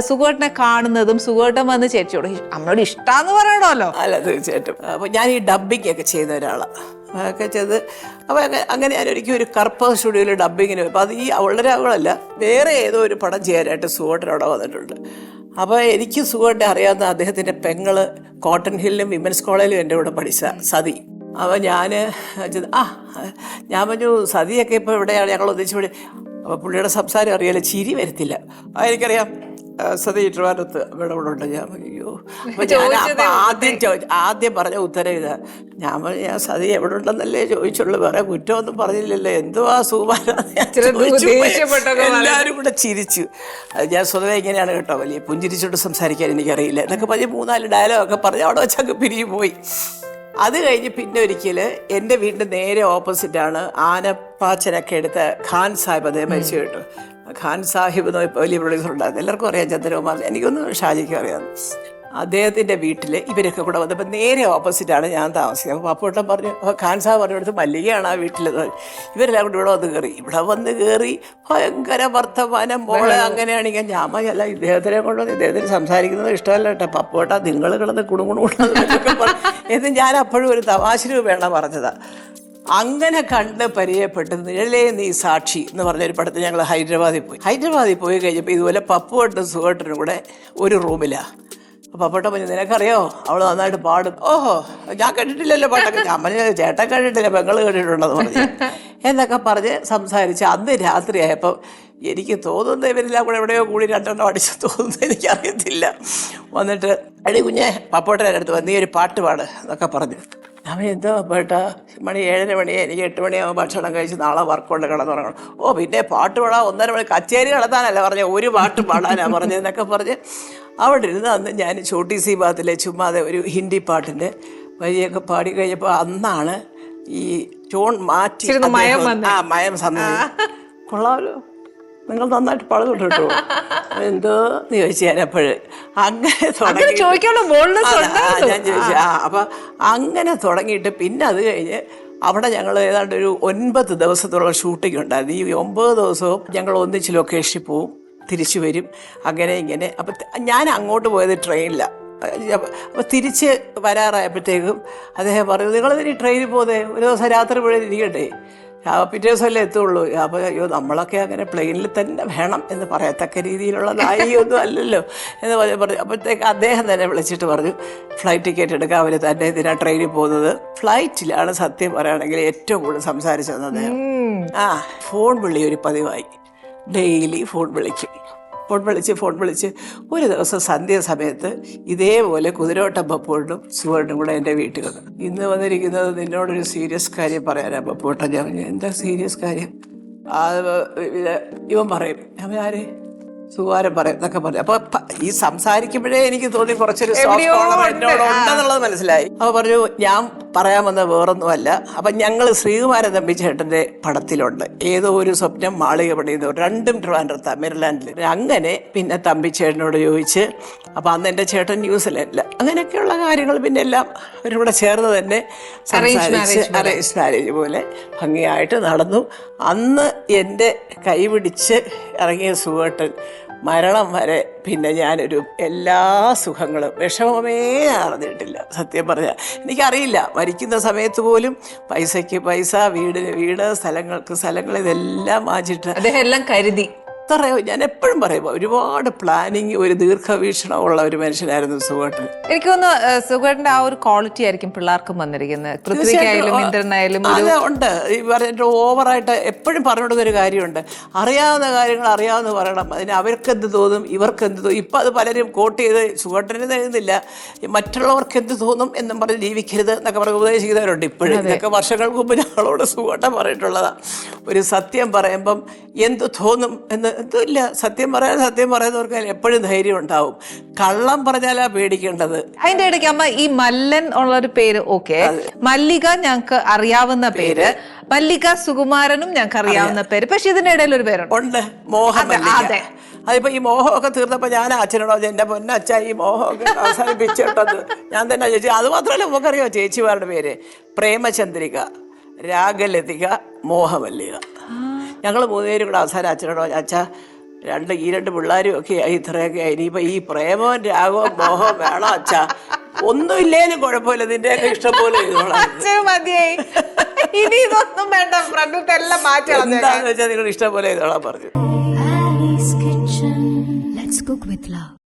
സുഖേട്ടനെ കാണുന്നതും സുഖേട്ടൻ വന്ന് ചേച്ചിയോട് അമ്മയോട് ഇഷ്ടാന്ന് പറയണമല്ലോ അല്ല തീർച്ചയായിട്ടും. അപ്പോൾ ഞാൻ ഈ ഡബ്ബിംഗ് ഒക്കെ ചെയ്ത ഒരാളാണ് അതൊക്കെ ചെയ്ത് അപ്പോൾ അങ്ങ- അങ്ങനെ ഞാൻ ഒരിക്കലും ഒരു കർപ്പ സ്റ്റുഡിയോയിൽ ഡബ്ബിങ്ങിന് അപ്പോൾ അത് ഈ വളരെ അവളല്ല വേറെ ഏതോ ഒരു പടം ചെയ്യാനായിട്ട് സുഖേട്ടൻ അവിടെ വന്നിട്ടുണ്ട്. അപ്പോൾ എനിക്ക് സുഖേട്ടനെ അറിയാവുന്ന അദ്ദേഹത്തിന്റെ പെങ്ങൾ കോട്ടൺ ഹില്ലിലും വിമൻസ് കോളേജിലും എന്റെ കൂടെ പഠിച്ച സതി. അപ്പോൾ ഞാൻ ആ ഞാൻ പറഞ്ഞു സതിയൊക്കെ ഇപ്പോൾ ഇവിടെയാണ് ഞങ്ങൾ ഉദ്ദേശിച്ചു അപ്പോൾ പുള്ളിയുടെ സംസാരം അറിയാലോ ചിരി വരത്തില്ല. എനിക്കറിയാം. ആ, സതി ട്രിവാൻഡ്രത്ത് ഇവിടെ ഇവിടെ ഉണ്ട്. ഞാൻ അയ്യോ. ആദ്യം ചോദിച്ചു ആദ്യം പറഞ്ഞ ഉത്തരം ഇതാ. ഞാൻ ഞാൻ സതി എവിടെ ഉണ്ടെന്നല്ലേ ചോദിച്ചുള്ളൂ. വേറെ കുറ്റമൊന്നും പറഞ്ഞില്ലല്ലോ. എന്തുവാ ആ ഇച്ചിരി ദേഷ്യപ്പെട്ടൊക്കെ എല്ലാവരും കൂടെ ചിരിച്ചു. അത് ഞാൻ സ്വതവേ ഇങ്ങനെയാണ് കേട്ടോ. വലിയ പുഞ്ചിരിച്ചോണ്ട് സംസാരിക്കാൻ എനിക്കറിയില്ല. എന്നൊക്കെ പറഞ്ഞ് മൂന്നാൽ ഡയലോഗൊക്കെ പറഞ്ഞ് അവിടെ വെച്ചങ്ങ് പിരിഞ്ഞു പോയി. അത് കഴിഞ്ഞ് പിന്നെ ഒരിക്കൽ എന്റെ വീടിന്റെ നേരെ ഓപ്പോസിറ്റാണ് ആനപ്പാച്ചനൊക്കെ എടുത്ത ഖാൻ സാഹിബ്. അദ്ദേഹം മരിച്ചു കേട്ടു. ഖാൻ സാഹിബ് എന്ന് വലിയ പ്രൊഡ്യൂസർ ഉണ്ടായിരുന്നു എല്ലാവർക്കും അറിയാം ചന്ദ്രകുമാർ എനിക്കൊന്നും ഷാജിക്കും അറിയാം അദ്ദേഹത്തിന്റെ വീട്ടിൽ ഇവരൊക്കെ കൂടെ വന്നപ്പോൾ നേരെ ഓപ്പോസിറ്റാണ് ഞാൻ താമസിക്കുന്നത് അപ്പോൾ അപ്പോട്ടം പറഞ്ഞു അപ്പോൾ ഖാൻ സാഹ് പറഞ്ഞു കൊടുത്ത് മല്ലികയാണ് ആ വീട്ടിൽ ഇവരെല്ലാം കൂടി ഇവിടെ വന്ന് കയറി ഇവിടെ വന്ന് കയറി ഭയങ്കര വർത്തമാനം മോളെ അങ്ങനെയാണെങ്കിൽ ഞാൻ അല്ല ഇദ്ദേഹത്തിനെ കൊണ്ട് ഇദ്ദേഹത്തിന് സംസാരിക്കുന്നത് ഇഷ്ടമല്ല കേട്ടോ പപ്പോട്ട നിങ്ങൾ കിടന്ന് കുടുങ്ങുണുകൊണ്ടൊക്കെ എന്ന് ഞാൻ അപ്പോഴും ഒരു തമാശ രൂപേണ പറഞ്ഞതാ അങ്ങനെ കണ്ട് പരിചയപ്പെട്ട് നിഴലേ നീ സാക്ഷി എന്ന് പറഞ്ഞൊരു പടത്തിൽ ഞങ്ങൾ ഹൈദരാബാദിൽ പോയി. ഹൈദരാബാദിൽ പോയി കഴിഞ്ഞപ്പോൾ ഇതുപോലെ പപ്പുവട്ടും സുഖട്ടനും കൂടെ ഒരു റൂമിലാണ് പപ്പട്ട പറഞ്ഞു നിനക്കറിയോ? അവൾ നന്നായിട്ട് പാടും. ഓഹോ ഞാൻ കേട്ടിട്ടില്ലല്ലോ പാട്ടൊക്കെ ഞാൻ പറഞ്ഞു ചേട്ടൻ കേട്ടിട്ടില്ല പെങ്ങൾ കേട്ടിട്ടുണ്ടെന്ന് പറഞ്ഞു. എന്നൊക്കെ പറഞ്ഞ് സംസാരിച്ച് അന്ന് രാത്രിയായപ്പോൾ എനിക്ക് തോന്നുന്നത് ഇവരെല്ലാം കൂടെ എവിടെയോ കൂടി രണ്ടെണ്ണം അടിച്ച് തോന്നുന്നത് എനിക്കറിയത്തില്ല. വന്നിട്ട് എടി കുഞ്ഞെ പപ്പോട്ടന്റെ അടുത്ത് നീ ഒരു പാട്ട് പാട് എന്നൊക്കെ പറഞ്ഞു. എന്തോ പേട്ടാ? മണി ഏഴര മണി എനിക്ക് എട്ട് മണിയാകുമ്പോൾ ഭക്ഷണം കഴിച്ച് നാളെ വർക്കുകൊണ്ട് കിടന്നുറങ്ങണം. ഓ പിന്നെ പാട്ട് പാടാൻ ഒന്നര മണി കച്ചേരി നടത്താനല്ല പറഞ്ഞു ഒരു പാട്ട് പാടാനാണ് പറഞ്ഞതെന്നൊക്കെ പറഞ്ഞ് അവിടെ ഇരുന്ന് അന്ന് ഞാൻ ഛോട്ടി സി ബാത്തിലെ ചുമ്മാതെ ഒരു ഹിന്ദി പാട്ടിന്റെ വരിയൊക്കെ പാടി കഴിഞ്ഞപ്പോൾ അന്നാണ് ഈ ചോൺ മാറ്റി ആ മയം സമയം കൊള്ളാമല്ലോ നിങ്ങൾ നന്നായിട്ട് പാടുന്നുണ്ട് കേട്ടോ എന്തോ എന്ന് ചോദിച്ചു ഞാൻ അപ്പോഴ്. അങ്ങനെ ഞാൻ ചോദിച്ചു. ആ. അപ്പൊ അങ്ങനെ തുടങ്ങിയിട്ട് പിന്നെ അത് കഴിഞ്ഞ് അവിടെ ഞങ്ങൾ ഏതാണ്ട് ഒരു ഒൻപത് ദിവസത്തോളം ഷൂട്ടിംഗ് ഉണ്ടായിരുന്നു. ഈ ഒമ്പത് ദിവസവും ഞങ്ങൾ ഒന്നിച്ച് ലൊക്കേഷനിൽ പോവും തിരിച്ചു വരും അങ്ങനെ ഇങ്ങനെ. അപ്പം ഞാൻ അങ്ങോട്ട് പോയത് ട്രെയിനിലാണ് അപ്പോൾ തിരിച്ച് വരാറായപ്പോഴത്തേക്കും അദ്ദേഹം പറഞ്ഞു നിങ്ങൾ ഈ ട്രെയിനിൽ പോകുന്നത് ഒരു ദിവസം രാത്രി മുഴുവൻ ഇരിക്കട്ടെ പിറ്റേ ദിവസമല്ലേ എത്തുള്ളൂ. അപ്പോൾ അയ്യോ നമ്മളൊക്കെ അങ്ങനെ പ്ലെയിനിൽ തന്നെ വേണം എന്ന് പറയത്തക്ക രീതിയിലുള്ള നായികയൊന്നും അല്ലല്ലോ എന്ന് പറഞ്ഞ് പറഞ്ഞു അപ്പോഴത്തേക്ക് അദ്ദേഹം തന്നെ വിളിച്ചിട്ട് പറഞ്ഞു ഫ്ലൈറ്റ് ടിക്കറ്റ് എടുക്കാൻ അവർ തന്നെ ഇതിനാ ട്രെയിനിൽ പോകുന്നത്? ഫ്ലൈറ്റിലാണ് സത്യം പറയുകയാണെങ്കിൽ ഏറ്റവും കൂടുതൽ സംസാരിച്ചത് അദ്ദേഹം. ആ ഫോൺ വിളി ഒരു പതിവായി. ഡെയിലി ഫോൺ വിളിക്കും. ഫോൺ വിളിച്ച് ഫോൺ വിളിച്ച്. ഒരു ദിവസം സന്ധ്യ സമയത്ത് ഇതേപോലെ കുതിരോട്ടം പപ്പോട്ടും സുവർണും കൂടെ എന്റെ വീട്ടിൽ വന്നു. ഇന്ന് വന്നിരിക്കുന്നത് നിന്നോടൊരു സീരിയസ് കാര്യം പറയാനാ ബപ്പോട്ടം ഞാൻ പറഞ്ഞു, എന്താ സീരിയസ് കാര്യം? ആ ഇവൻ പറയും അവൻ ആര്? സുവാരം പറയും എന്നൊക്കെ പറയും അപ്പൊ ഈ സംസാരിക്കുമ്പോഴേ എനിക്ക് തോന്നി കുറച്ചൊരു. എന്നോട് ഉണ്ടെന്നുള്ളത് മനസ്സിലായി. അപ്പൊ പറഞ്ഞു ഞാൻ പറയാൻ വന്ന വേറൊന്നുമല്ല. അപ്പൊ ഞങ്ങൾ ശ്രീകുമാരൻ തമ്പി ചേട്ടന്റെ പടത്തിലുണ്ട്. ഏതോ ഒരു സ്വപ്നം മാളിക പണിയുന്നു രണ്ടും ട്രിവാൻഡ്രത്ത മെരിലാൻഡിൽ അങ്ങനെ പിന്നെ തമ്പി ചേട്ടനോട് ചോദിച്ച് അപ്പൊ അന്ന് എന്റെ ചേട്ടൻ ന്യൂസിലല്ല അങ്ങനെയൊക്കെയുള്ള കാര്യങ്ങൾ പിന്നെ എല്ലാം അവരിവിടെ ചേർന്ന് തന്നെ സംസാരിച്ച് അറേഞ്ച് മാരേജ് പോലെ ഭംഗിയായിട്ട് നടന്നു. അന്ന് എന്റെ കൈപിടിച്ച് ഇറങ്ങിയ സുവേട്ടൻ മരണം വരെ പിന്നെ ഞാനൊരു എല്ലാ സുഖങ്ങളും വിഷമമേ അറിഞ്ഞിട്ടില്ല. സത്യം പറഞ്ഞാൽ എനിക്കറിയില്ല. മരിക്കുന്ന സമയത്ത് പോലും പൈസയ്ക്ക് പൈസ വീടിന് വീട് സ്ഥലങ്ങൾക്ക് സ്ഥലങ്ങൾ ഇതെല്ലാം വാങ്ങിച്ചിട്ട് അദ്ദേഹം എല്ലാം കരുതി. അത്രയോ ഞാൻ എപ്പോഴും പറയും ഒരുപാട് പ്ലാനിങ് ഒരു ദീർഘവീക്ഷണമുള്ള ഒരു മനുഷ്യനായിരുന്നു സുഖേട്ടൻ. എനിക്ക് തോന്നുന്നു സുഖേട്ടന്റെ ആ ഒരു ക്വാളിറ്റി ആയിരിക്കും പിള്ളേർക്കും വന്നിരിക്കുന്നത്. പൃഥ്വിക്കായാലും ഇന്ദ്രനായാലും ഒരു അത് ഉണ്ട്. ഈ പറഞ്ഞിട്ട് ഓവറായിട്ട് എപ്പോഴും പറഞ്ഞുകൊടുക്കുന്ന ഒരു കാര്യമുണ്ട്. അറിയാവുന്ന കാര്യങ്ങൾ അറിയാവുന്ന പറയണം. അതിന് അവർക്ക് എന്ത് തോന്നും ഇവർക്ക് എന്ത് തോന്നും. ഇപ്പം അത് പലരും കോട്ട് ചെയ്ത് സുഖേട്ടന് തരുന്നില്ല. മറ്റുള്ളവർക്ക് എന്ത് തോന്നും എന്നും പറഞ്ഞ് ജീവിക്കരുത് എന്നൊക്കെ പറഞ്ഞ് ഉപദേശിക്കുന്നവരുണ്ട് ഇപ്പോഴും. ഇതൊക്കെ വർഷങ്ങൾക്ക് മുമ്പ് ഞങ്ങളോട് സുഖട്ടൻ പറഞ്ഞിട്ടുള്ളതാണ് ഒരു സത്യം പറയുമ്പം എന്ത് തോന്നും എന്ന് എന്തുമില്ല സത്യം പറയാൻ സത്യം പറയുന്നവർക്ക് എപ്പോഴും ധൈര്യം ഉണ്ടാവും. കള്ളം പറഞ്ഞാലാ പേടിക്കേണ്ടത്. അതിന്റെ ഇടയ്ക്ക് അമ്മ ഈ മല്ലൻ ഉള്ള ഒരു പേര് ഓക്കെ. മല്ലിക ഞങ്ങൾക്ക് അറിയാവുന്ന പേര്. മല്ലിക സുകുമാരനും ഞങ്ങൾക്ക് അറിയാവുന്ന പേര്. പക്ഷെ ഇതിന്റെ ഇടയിൽ ഒരു പേരുണ്ട്. ഉണ്ട്. മോഹൻ അതെ, അതെ. അതിപ്പോ ഈ മോഹമൊക്കെ തീർന്നപ്പോ ഞാൻ അച്ഛനോട് എന്റെ പൊന്നച്ഛ ഈ മോഹമൊക്കെ അവസാനിപ്പിച്ചിട്ടത് ഞാൻ തന്നെ ചേച്ചി അത് മാത്രമല്ല നമുക്കറിയോ ചേച്ചിമാരുടെ പേര്? പ്രേമചന്ദ്രിക രാഗലതിക മോഹമല്ലിക. ഞങ്ങൾ മൂന്നുപേരും കൂടെ അവസാനം അച്ഛനോടോ അച്ഛാ രണ്ട് ഈ രണ്ട് പിള്ളേരും ഒക്കെ ആയി ഇത്രയൊക്കെ ആയി ഇനിയിപ്പോ ഈ പ്രേമവും രാഗവും മോഹവും വേണം അച്ഛാ. ഒന്നും ഇല്ലേലും കുഴപ്പമില്ല നിന്റെയൊക്കെ ഇഷ്ടം പോലെ ചെയ്തോളാം മതിയായി. ഇനി ഇതൊന്നും വേണ്ട ഫ്രണ്ട് എല്ലാം മാറ്റി. എന്താന്ന് വെച്ചാൽ നിങ്ങൾ ഇഷ്ടം പോലെ ചെയ്തോളാൻ പറഞ്ഞു.